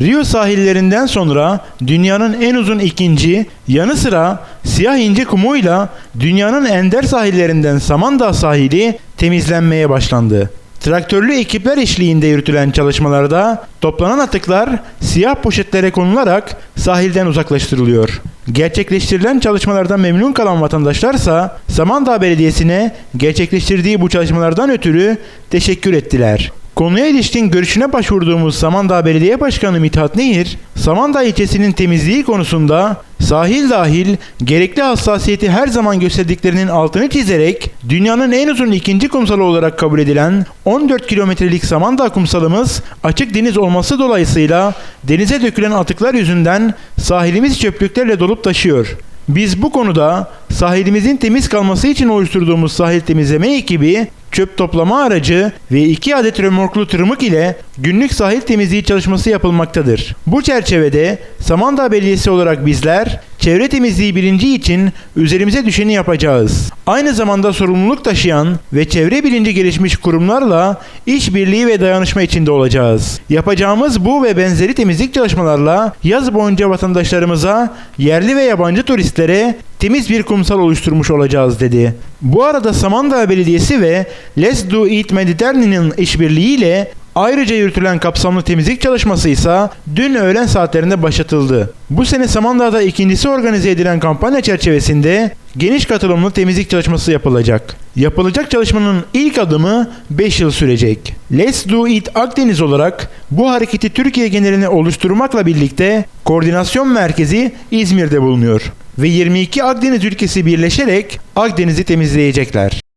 Rio sahillerinden sonra dünyanın en uzun ikinci, yanı sıra siyah ince kumuyla dünyanın ender sahillerinden Samandağ sahili temizlenmeye başlandı. Traktörlü ekipler eşliğinde yürütülen çalışmalarda toplanan atıklar siyah poşetlere konularak sahilden uzaklaştırılıyor. Gerçekleştirilen çalışmalardan memnun kalan vatandaşlarsa Samandağ Belediyesi'ne gerçekleştirdiği bu çalışmalardan ötürü teşekkür ettiler. Konuya ilişkin görüşüne başvurduğumuz Samandağ Belediye Başkanı Mithat Nehir, Samandağ ilçesinin temizliği konusunda sahil dahil gerekli hassasiyeti her zaman gösterdiklerinin altını çizerek dünyanın en uzun ikinci kumsalı olarak kabul edilen 14 kilometrelik Samandağ kumsalımız açık deniz olması dolayısıyla denize dökülen atıklar yüzünden sahilimiz çöplüklerle dolup taşıyor. Biz bu konuda sahilimizin temiz kalması için oluşturduğumuz sahil temizleme ekibi çöp toplama aracı ve iki adet römorklu tırmık ile günlük sahil temizliği çalışması yapılmaktadır. Bu çerçevede Samandağ Belediyesi olarak bizler çevre temizliği bilinci için üzerimize düşeni yapacağız. Aynı zamanda sorumluluk taşıyan ve çevre bilinci gelişmiş kurumlarla işbirliği ve dayanışma içinde olacağız. Yapacağımız bu ve benzeri temizlik çalışmalarla yaz boyunca vatandaşlarımıza, yerli ve yabancı turistlere temiz bir kumsal oluşturmuş olacağız dedi. Bu arada Samandağ Belediyesi ve Let's Do It Mediterranean'ın işbirliğiyle Ayrıca yürütülen kapsamlı temizlik çalışması ise dün öğlen saatlerinde başlatıldı. Bu sene Samandağ'da ikincisi organize edilen kampanya çerçevesinde geniş katılımlı temizlik çalışması yapılacak. Yapılacak çalışmanın ilk adımı 5 yıl sürecek. Let's Do It Akdeniz olarak bu hareketi Türkiye genelini oluşturmakla birlikte koordinasyon merkezi İzmir'de bulunuyor ve 22 Akdeniz ülkesi birleşerek Akdeniz'i temizleyecekler.